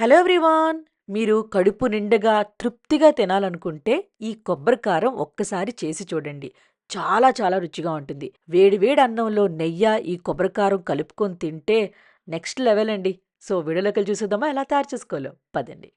Hello everyone! మీరు కడుపు నిండగా తృప్తిగా తినాలనుకుంటే ఈ కొబ్బరి కారం ఒక్కసారి చేసి చూడండి. చాలా చాలా రుచిగా ఉంటుంది. వేడి వేడి అన్నంలో నెయ్యి ఈ కొబ్బరి కారం కలుపుకొని తింటే నెక్స్ట్ లెవెల్ అండి. సో వీడియోలోకి చూసేద్దామా? ఎలా తయారు చేసుకోవాలో? పదండి.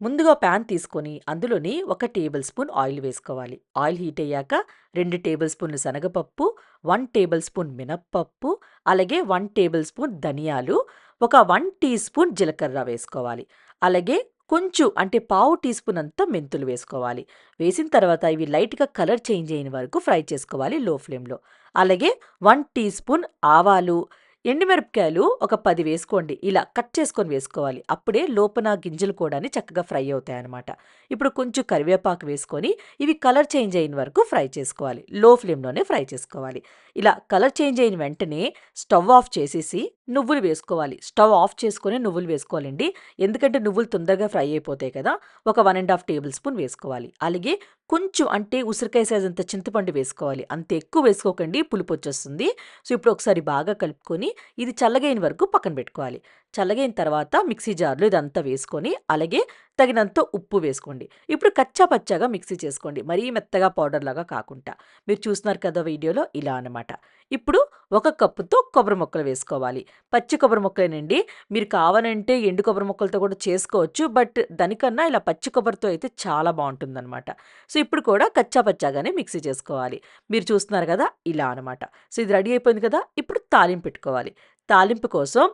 ముందుగా ప్యాన్ తీసుకొని అందులోని ఒక టేబుల్ స్పూన్ ఆయిల్ వేసుకోవాలి. ఆయిల్ హీట్ అయ్యాక రెండు టేబుల్ స్పూన్లు శనగపప్పు వన్ టేబుల్ స్పూన్ మినప్పప్పు అలాగే వన్ టేబుల్ స్పూన్ ధనియాలు ఒక వన్ టీ స్పూన్ జీలకర్ర వేసుకోవాలి. అలాగే కొంచెం అంటే పావు టీ స్పూన్ అంతా మెంతులు వేసుకోవాలి. వేసిన తర్వాత ఇవి లైట్గా కలర్ చేంజ్ అయిన వరకు ఫ్రై చేసుకోవాలి లో ఫ్లేమ్లో. అలాగే వన్ టీ స్పూన్ ఆవాలు ఎండుమిరపకాయలు ఒక పది వేసుకోండి. ఇలా కట్ చేసుకొని వేసుకోవాలి. అప్పుడే లోపల గింజలు కూడా చక్కగా ఫ్రై అవుతాయి అనమాట ఇప్పుడు కొంచెం కరివేపాకు వేసుకొని ఇవి కలర్ చేంజ్ అయిన వరకు ఫ్రై చేసుకోవాలి. లో ఫ్లేమ్లోనే ఫ్రై చేసుకోవాలి. ఇలా కలర్ చేంజ్ అయిన వెంటనే స్టవ్ ఆఫ్ చేసేసి నువ్వులు వేసుకోవాలి. స్టవ్ ఆఫ్ చేసుకొని నువ్వులు వేసుకోవాలండి. ఎందుకంటే నువ్వులు తొందరగా ఫ్రై అయిపోతాయి కదా. ఒక one and half table spoon వేసుకోవాలి. అలాగే కొంచెం అంటే ఉసిరికాయ సైజ్ అంత చింతపండు వేసుకోవాలి. అంత ఎక్కువ వేసుకోకండి. పులుపు వచ్చేస్తుంది. సో ఇప్పుడు ఒకసారి బాగా కలుపుకొని ఇది చల్లగైన వరకు పక్కన పెట్టుకోవాలి. చల్లగైన తర్వాత మిక్సీ జార్లో ఇదంతా వేసుకొని అలాగే తగినంత ఉప్పు వేసుకోండి. ఇప్పుడు కచ్చా పచ్చాగా మిక్సీ చేసుకోండి. మరీ మెత్తగా పౌడర్ లాగా కాకుండా. మీరు చూస్తున్నారు కదా వీడియోలో ఇలా అనమాట ఇప్పుడు ఒక కప్పుతో కొబ్బరి మొక్కలు వేసుకోవాలి. పచ్చి కొబ్బరి మొక్కలేనండి. మీరు కావాలంటే ఎండు కొబ్బరి మొక్కలతో కూడా చేసుకోవచ్చు. బట్ దానికన్నా ఇలా పచ్చి కొబ్బరితో అయితే చాలా బాగుంటుందన్నమాట. సో ఇప్పుడు కూడా కచ్చా పచ్చాగానే మిక్సీ చేసుకోవాలి. మీరు చూస్తున్నారు కదా ఇలా అనమాట సో ఇది రెడీ అయిపోయింది కదా. ఇప్పుడు తాలింపు పెట్టుకోవాలి. తాలింపు కోసం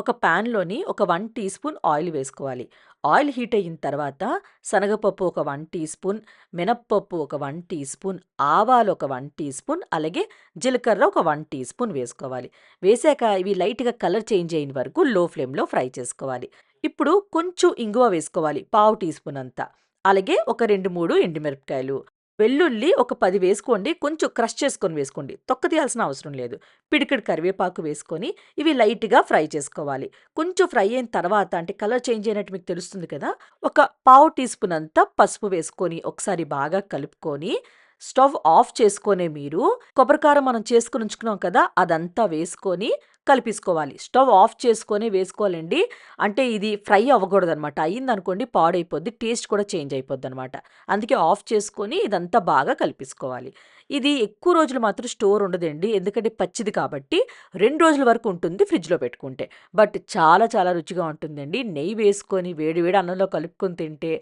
ఒక ప్యాన్లోని ఒక వన్ టీ స్పూన్ ఆయిల్ వేసుకోవాలి. ఆయిల్ హీట్ అయిన తర్వాత శనగపప్పు ఒక వన్ టీ స్పూన్ మినప్పప్పు ఒక వన్ టీ స్పూన్ ఆవాలు ఒక వన్ టీ స్పూన్ అలాగే జీలకర్ర ఒక వన్ టీ స్పూన్ వేసుకోవాలి. వేసాక ఇవి లైట్గా కలర్ చేంజ్ అయిన వరకు లో ఫ్లేమ్లో ఫ్రై చేసుకోవాలి. ఇప్పుడు కొంచెం ఇంగువ వేసుకోవాలి పావు టీ స్పూన్ అంతా. అలాగే ఒక రెండు మూడు ఎండుమిరపకాయలు. వెల్లుల్లి ఒక పది వేసుకోండి కొంచెం క్రష్ చేసుకొని వేసుకోండి. తొక్క తీయాల్సిన అవసరం లేదు. పిడికిడి కరివేపాకు వేసుకొని ఇవి లైట్గా ఫ్రై చేసుకోవాలి. కొంచెం ఫ్రై అయిన తర్వాత అంటే కలర్ చేంజ్ అయినట్టు మీకు తెలుస్తుంది కదా ఒక పావు టీ స్పూన్ అంతా పసుపు వేసుకొని ఒకసారి బాగా కలుపుకొని స్టవ్ ఆఫ్ చేసుకొనే మీరు కొబ్బరికారం మనం చేసుకుని ఉంచుకున్నాం కదా అదంతా వేసుకొని కలిపేసుకోవాలి. స్టవ్ ఆఫ్ చేసుకొని వేసుకోవాలండి. అంటే ఇది ఫ్రై అవ్వకూడదు అనమాట అయ్యిందనుకోండి పాడైపోద్ది టేస్ట్ కూడా చేంజ్ అయిపోద్ది అనమాట అందుకే ఆఫ్ చేసుకొని ఇదంతా బాగా కలిపేసుకోవాలి. ఇది ఎక్కువ రోజులు మాత్రం స్టోర్ ఉండదండి. ఎందుకంటే పచ్చిది కాబట్టి రెండు రోజుల వరకు ఉంటుంది ఫ్రిడ్జ్లో పెట్టుకుంటే. బట్ చాలా చాలా రుచిగా ఉంటుందండి. నెయ్యి వేసుకొని వేడి వేడి అన్నంలో కలుపుకొని తింటే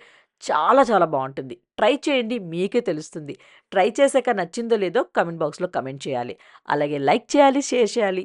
చాలా చాలా బాగుంటుంది. ట్రై చేయండి మీకే తెలుస్తుంది. ట్రై చేశాక నచ్చిందో లేదో కమెంట్ బాక్స్లో కమెంట్ చేయాలి. అలాగే లైక్ చేయాలి షేర్ చేయాలి.